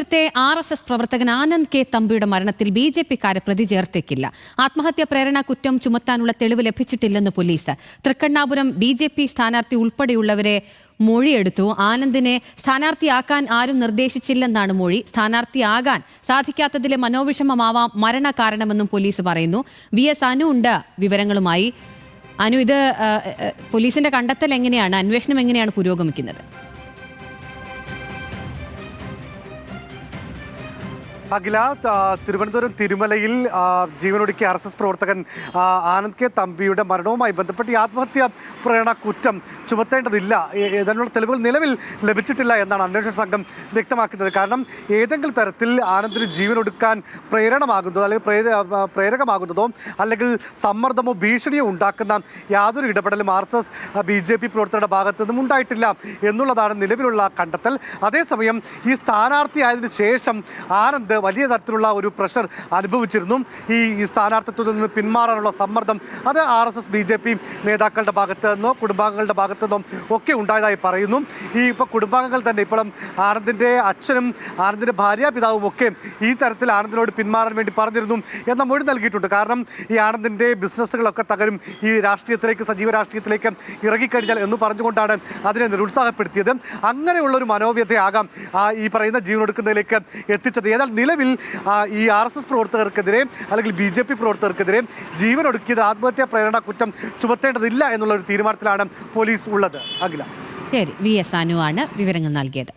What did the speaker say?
തിരുവനന്തപുരത്തെ R S S പ്രവർത്തകൻ Anand K തമ്പിയുടെ മരണത്തിൽ ബി ജെ പിക്കാരെ പ്രതി ചേർത്തേക്കില്ല. ആത്മഹത്യാ പ്രേരണ കുറ്റം ചുമത്താനുള്ള തെളിവ് ലഭിച്ചിട്ടില്ലെന്ന് police. Thrikkannapuram B J P സ്ഥാനാർത്ഥി ഉൾപ്പെടെയുള്ളവരെ മൊഴിയെടുത്തു. ആനന്ദിനെ സ്ഥാനാർത്ഥിയാക്കാൻ ആരും നിർദ്ദേശിച്ചില്ലെന്നാണ് മൊഴി. സ്ഥാനാർത്ഥിയാകാൻ സാധിക്കാത്തതിലെ മനോവിഷമമാവാം മരണ കാരണമെന്നും പോലീസ് പറയുന്നു. വി എസ് അനു ഉണ്ട് വിവരങ്ങളുമായി. അനു ഇത് പോലീസിന്റെ കണ്ടെത്തൽ എങ്ങനെയാണ്? അന്വേഷണം എങ്ങനെയാണ് പുരോഗമിക്കുന്നത്? അഖില തിരുവനന്തപുരം തിരുമലയിൽ ജീവനൊടുക്കിയ ആർ എസ് എസ് പ്രവർത്തകൻ ആനന്ദ് കെ തമ്പിയുടെ മരണവുമായി ബന്ധപ്പെട്ട് ഈ ആത്മഹത്യാ പ്രേരണ കുറ്റം ചുമത്തേണ്ടതില്ല. ഏതാനുള്ള തെളിവുകൾ നിലവിൽ ലഭിച്ചിട്ടില്ല എന്നാണ് അന്വേഷണ സംഘം വ്യക്തമാക്കുന്നത്. കാരണം ഏതെങ്കിലും തരത്തിൽ ആനന്ദിന് ജീവനൊടുക്കാൻ പ്രേരണമാകുന്നതോ അല്ലെങ്കിൽ പ്രേര- പ്രേരകമാകുന്നതോ അല്ലെങ്കിൽ സമ്മർദ്ദമോ ഭീഷണിയോ ഉണ്ടാക്കുന്ന യാതൊരു ഇടപെടലും R S S B J P പ്രവർത്തകരുടെ ഭാഗത്തു നിന്നും ഉണ്ടായിട്ടില്ല എന്നുള്ളതാണ് നിലവിലുള്ള കണ്ടെത്തൽ. അതേസമയം ഈ സ്ഥാനാർത്ഥിയായതിനു ശേഷം ആനന്ദ് വലിയ തരത്തിലുള്ള ഒരു പ്രഷർ അനുഭവിച്ചിരുന്നു. ഈ ഈ സ്ഥാനാർത്ഥിത്വത്തിൽ നിന്ന് പിന്മാറാനുള്ള സമ്മർദ്ദം അത് R S S B J P നേതാക്കളുടെ ഭാഗത്ത് നിന്നോ കുടുംബാംഗങ്ങളുടെ ഭാഗത്തു നിന്നോ ഒക്കെ ഉണ്ടായതായി പറയുന്നു. ഈ ഇപ്പോൾ കുടുംബാംഗങ്ങൾ തന്നെ ഇപ്പോഴും ആനന്ദിന്റെ അച്ഛനും ആനന്ദിന്റെ ഭാര്യാപിതാവും ഒക്കെ ഈ തരത്തിൽ ആനന്ദിനോട് പിന്മാറാൻ വേണ്ടി പറഞ്ഞിരുന്നു എന്ന മൊഴി നൽകിയിട്ടുണ്ട്. കാരണം ഈ ആനന്ദിന്റെ ബിസിനസ്സുകളൊക്കെ തകരും ഈ രാഷ്ട്രീയത്തിലേക്ക് സജീവ രാഷ്ട്രീയത്തിലേക്ക് ഇറങ്ങിക്കഴിഞ്ഞാൽ എന്ന് പറഞ്ഞുകൊണ്ടാണ് അതിനെ നിരുത്സാഹപ്പെടുത്തിയത്. അങ്ങനെയുള്ളൊരു മനോവ്യതയാകാം ഈ പറയുന്ന ജീവനൊടുക്കുന്നതിലേക്ക് എത്തിച്ചത്. ഏതായാൽ നിലവിൽ ഈ ആർ എസ് എസ് പ്രവർത്തകർക്കെതിരെ അല്ലെങ്കിൽ ബി ജെ പി പ്രവർത്തകർക്കെതിരെ ജീവൻ ഒടുക്കിയത് ആത്മഹത്യാ പ്രേരണ കുറ്റം ചുമത്തേണ്ടതില്ല എന്നുള്ള ഒരു തീരുമാനത്തിലാണ് പോലീസ് ഉള്ളത്. അഖില. ശരി വി എസ് ആണ് വിവരങ്ങൾ നൽകിയത്.